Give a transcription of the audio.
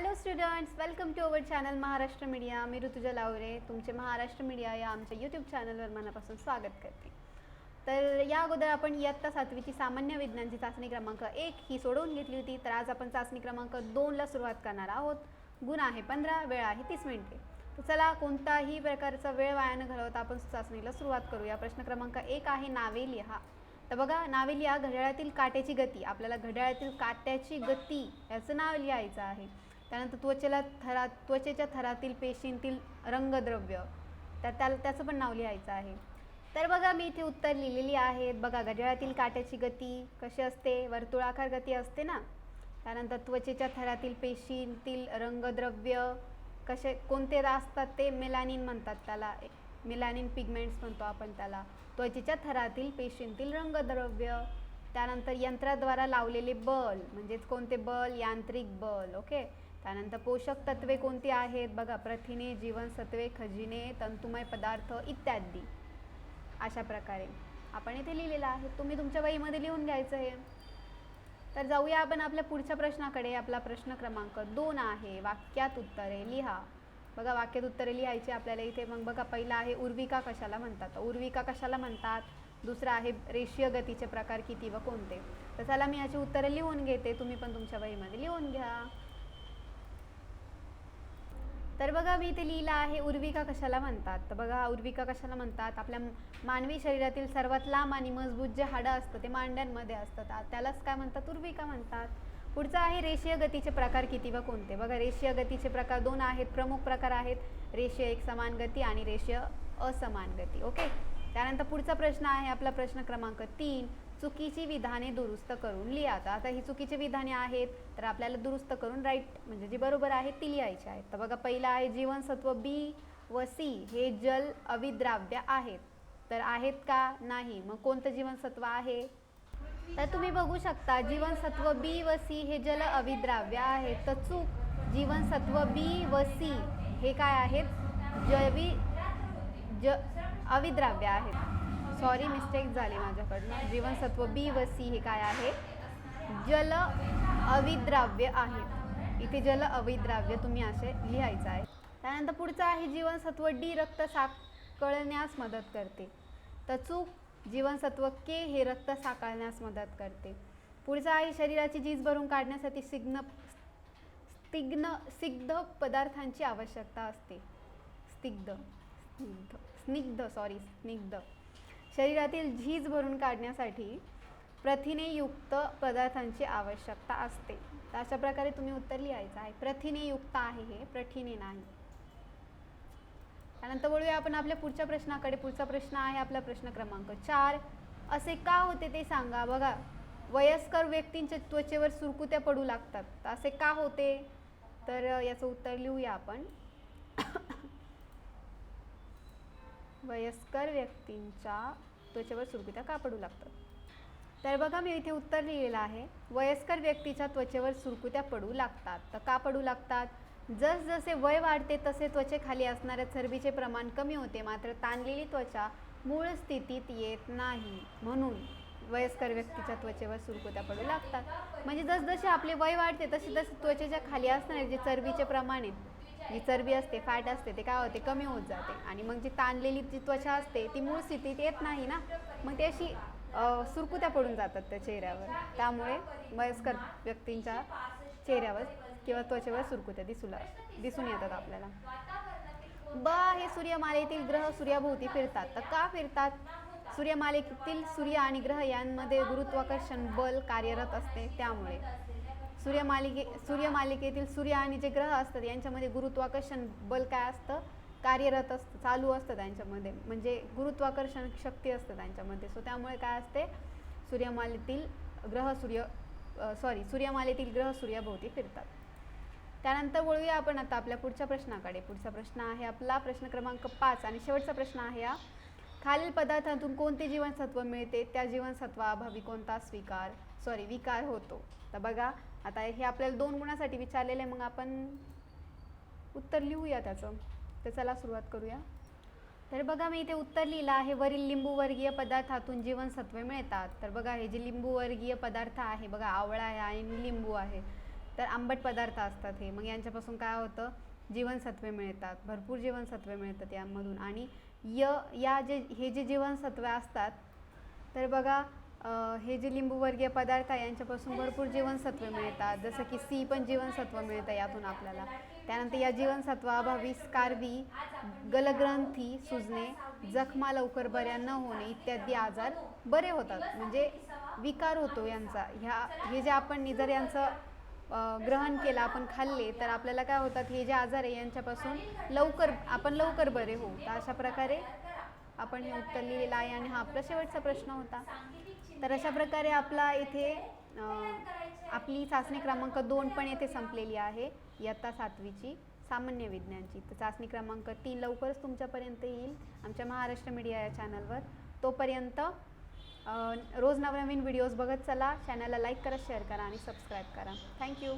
Hello students welcome to our channel Maharashtra media मी ऋतुजा लावरे तुमचे Maharashtra media या आमच्या यूट्यूब चॅनलवर मनापासून स्वागत करते. तर या अगोदर आपण इयत्ता सातवीची सामान्य विज्ञानची चाचणी क्रमांक एक ही सोडवून घेतली होती. तर आज आपण चाचणी क्रमांक दोनला सुरुवात करणार आहोत. गुण आहे पंधरा वेळ आहे तीस मिनिटे. तर चला कोणताही प्रकारचा वेळ वाया न घालवता आपण चाचणीला सुरुवात करूया प्रश्न क्रमांक एक आहे नावे लिहा तर बघा नावे लिहा घड्याळातील काट्याची गती आपल्याला घड्याळातील काट्याची गती याचं नाव लिहायचं आहे. त्यानंतर त्वचेला थरा त्वचेच्या थरातील पेशींतील रंगद्रव्य तर त्याला त्याचं पण नाव लिहायचं आहे. तर बघा मी इथे उत्तर लिहिलेली आहेत बघा घड्याळातील काट्याची गती कशी असते? वर्तुळाकार गती असते ना? त्यानंतर त्वचेच्या थरातील पेशींतील रंगद्रव्य कसे कोणते असतात ते मेलानिन म्हणतात त्याला. मेलानिन पिगमेंट्स म्हणतो आपण त्याला. त्वचेच्या थरातील पेशींतील रंगद्रव्य. त्यानंतर यंत्राद्वारा लावलेले बल म्हणजेच कोणते बल? यांत्रिक बल ओके? त्यानंतर पोषक तत्वे कोणती आहेत? बघा प्रथिने जीवनसत्वे खजिने तंतुमय पदार्थ इत्यादी. अशा प्रकारे. आपण इथे लिहिलेलं आहे. तुम्ही तुमच्या वहीमध्ये लिहून घ्यायचं आहे तर जाऊया आपण आपल्या पुढच्या प्रश्नाकडे. आपला प्रश्न क्रमांक दोन आहे. वाक्यात उत्तरे लिहा. बघा वाक्यात उत्तरे लिहायची आपल्याला इथे. मग बघा पहिला आहे उर्विका कशाला म्हणतात? उर्विका कशाला म्हणतात? दुसरा आहे रेषीय गतीचे प्रकार किती व कोणते? तर चला मी याची उत्तरे लिहून घेते. तुम्ही पण तुमच्या वहीमध्ये लिहून घ्या. तर बघा मी इथे लिहिलं आहे उर्विका कशाला म्हणतात? तर बघा उर्विका कशाला म्हणतात? आपल्या मानवी शरीरातील सर्वात लांब आणि मजबूत जे हाडं असतं ते मांड्यांमध्ये असतं. त्यालाच काय म्हणतात? उर्विका म्हणतात. पुढचं आहे रेषीय गतीचे प्रकार किती व कोणते? बघा रेषीय गतीचे प्रकार दोन आहेत प्रमुख प्रकार आहेत. रेषीय एक समान गती आणि रेषीय असमान गती. ओके? त्यानंतर पुढचा प्रश्न आहे आपला प्रश्न क्रमांक तीन चुकीची विधाने दुरुस्त करून लिहा. तर आता ही चुकीची विधाने आहेत तर आपल्याला दुरुस्त करून राईट म्हणजे जी बरोबर आहे ती लिहायची आहेत तर बघा पहिलं आहे जीवनसत्व बी व सी हे जल अविद्राव्य आहेत. तर आहेत का? नाही. मग कोणतं जीवनसत्व आहे? तर तुम्ही बघू शकता जीवनसत्व बी व सी हे जल अविद्राव्य आहेत. तर चूक जीवनसत्व बी व सी हे काय आहेत? जवी ज अविद्राव्य आहेत. सॉरी मिस्टेक झाली माझ्याकडनं. जीवनसत्व बी व सी हे काय आहे? जल अविद्राव्य आहे. इथे जल अविद्राव्य तुम्ही असे लिहायचं आहे. त्यानंतर पुढचं आहे जीवनसत्व डी रक्त साकळण्यास मदत करते. तर चूक जीवनसत्व के हे रक्त साकळण्यास मदत करते. पुढचं आहे शरीराची झीज भरून काढण्यासाठी सिग्न स्तिग्न सिग्ध पदार्थांची आवश्यकता असते. स्तिग्ध. स्निग्ध स्निग्ध सॉरी स्निग्ध. शरीरातील झीज भरून काढण्यासाठी प्रथिनेयुक्त पदार्थांची आवश्यकता असते. तर अशा प्रकारे तुम्ही उत्तर लिहायचं आहे. प्रथिनेयुक्त आहे हे प्रथिने नाही. त्यानंतर बोलूया आपण आपल्या पुढच्या प्रश्नाकडे. पुढचा प्रश्न आहे आपला प्रश्न क्रमांक चार. असे का होते ते सांगा. बघा वयस्कर व्यक्तींच्या त्वचेवर सुरकुत्या पडू लागतात. असे का होते? तर याचं उत्तर लिहूया आपण. वयस्कर व्यक्तींच्या त्वचेवर सुरकुत्या का पडू लागतात. तर बघा मी इथे उत्तर लिहिलेलं आहे. वयस्कर व्यक्तीच्या त्वचेवर सुरकुत्या पडू लागतात. तर का पडू लागतात? जसजसे वय वाढते तसे त्वचेखाली असणाऱ्या चरबीचे प्रमाण कमी होते. मात्र ताणलेली त्वचा मूळ स्थितीत येत नाही. म्हणून वयस्कर व्यक्तीच्या त्वचेवर सुरकुत्या पडू लागतात. म्हणजे जसजसे आपले वय वाढते तसे तसे त्वचेच्या खाली असणारे जे चरबीचे प्रमाण आहे जी चरबी असते फॅट असते ते काय होते कमी होत जाते. आणि मग जी ताणलेली जी त्वचा असते ती मूळ स्थितीत येत नाही ना मग ती अशी सुरकुत्या पडून जातात त्या चेहऱ्यावर. त्यामुळे वयस्कर व्यक्तींच्या चेहऱ्यावर किंवा त्वचेवर सुरकुत्या दिसूला दिसून येतात आपल्याला. ब हे सूर्यमालेतील ग्रह सूर्याभोवती फिरतात. तर का फिरतात? सूर्यमालेतील सूर्य आणि ग्रह यांमध्ये गुरुत्वाकर्षण बल कार्यरत असते त्यामुळे. सूर्यमालिके सूर्यमालिकेतील सूर्य आणि जे ग्रह असतात यांच्यामध्ये गुरुत्वाकर्षण बल काय असतं? कार्यरत असतं चालू असतं त्यांच्यामध्ये. म्हणजे गुरुत्वाकर्षण शक्ती असतं त्यांच्यामध्ये. सो त्यामुळे काय असते? सूर्यमालेतील ग्रह सूर्य सॉरी सूर्यमालेतील ग्रह सूर्याभोवती फिरतात. त्यानंतर वळूया आपण आता आपल्या पुढच्या प्रश्नाकडे. पुढचा प्रश्न आहे आपला प्रश्न क्रमांक पाच. आणि शेवटचा प्रश्न आहे हा. खालील पदार्थातून कोणते जीवनसत्व मिळते? त्या जीवनसत्वाअभावी कोणता स्वीकार? सॉरी विकार होतो? तर बघा आता हे आपल्याला दोन गुणासाठी विचारलेलं आहे मग आपण उत्तर लिहूया त्याचं. तर चला सुरुवात करूया. तर बघा मी इथे उत्तर लिहिलं आहे वरील लिंबूवर्गीय पदार्थातून जीवनसत्वे मिळतात. तर बघा हे जे लिंबूवर्गीय पदार्थ आहे बघा आवळा आहे आणि लिंबू आहे. तर आंबट पदार्थ असतात हे. मग यांच्यापासून काय होतं? जीवनसत्वे मिळतात. भरपूर जीवनसत्वे मिळतात यामधून. आणि य या जे हे जे जीवनसत्वे असतात तर बघा हे जे लिंबूवर्गीय पदार्थ आहे यांच्यापासून भरपूर जीवनसत्व मिळतात. जसं की सी पण जीवनसत्व मिळतं यातून आपल्याला. त्यानंतर या जीवनसत्वाअभावी स्कारवी गलग्रंथी सुजणे जखमा लवकर बऱ्या न होणे इत्यादी आजार बरे होतात. म्हणजे विकार होतो यांचा. ह्या हे जे आपण जर यांचं ग्रहण केलं आपण खाल्ले तर आपल्याला काय होतात हे जे आजार आहे यांच्यापासून लवकर आपण लवकर बरे होऊ. तर अशा प्रकारे आपण हे उत्तर लिहिलेलं आहे आणि हा आपला शेवटचा प्रश्न होता. तर अशा प्रकारे आपला इथे आपली चाचणी क्रमांक दोन पण येथे संपलेली आहे इयत्ता सातवीची सामान्य विज्ञानची. तर चाचणी क्रमांक तीन लवकरच तुमच्यापर्यंत येईल आमच्या महाराष्ट्र मीडिया या चॅनलवर. तोपर्यंत रोज नवनवीन व्हिडिओज बघत चला. चॅनलला लाईक करा शेअर करा आणि सबस्क्राईब करा. थँक्यू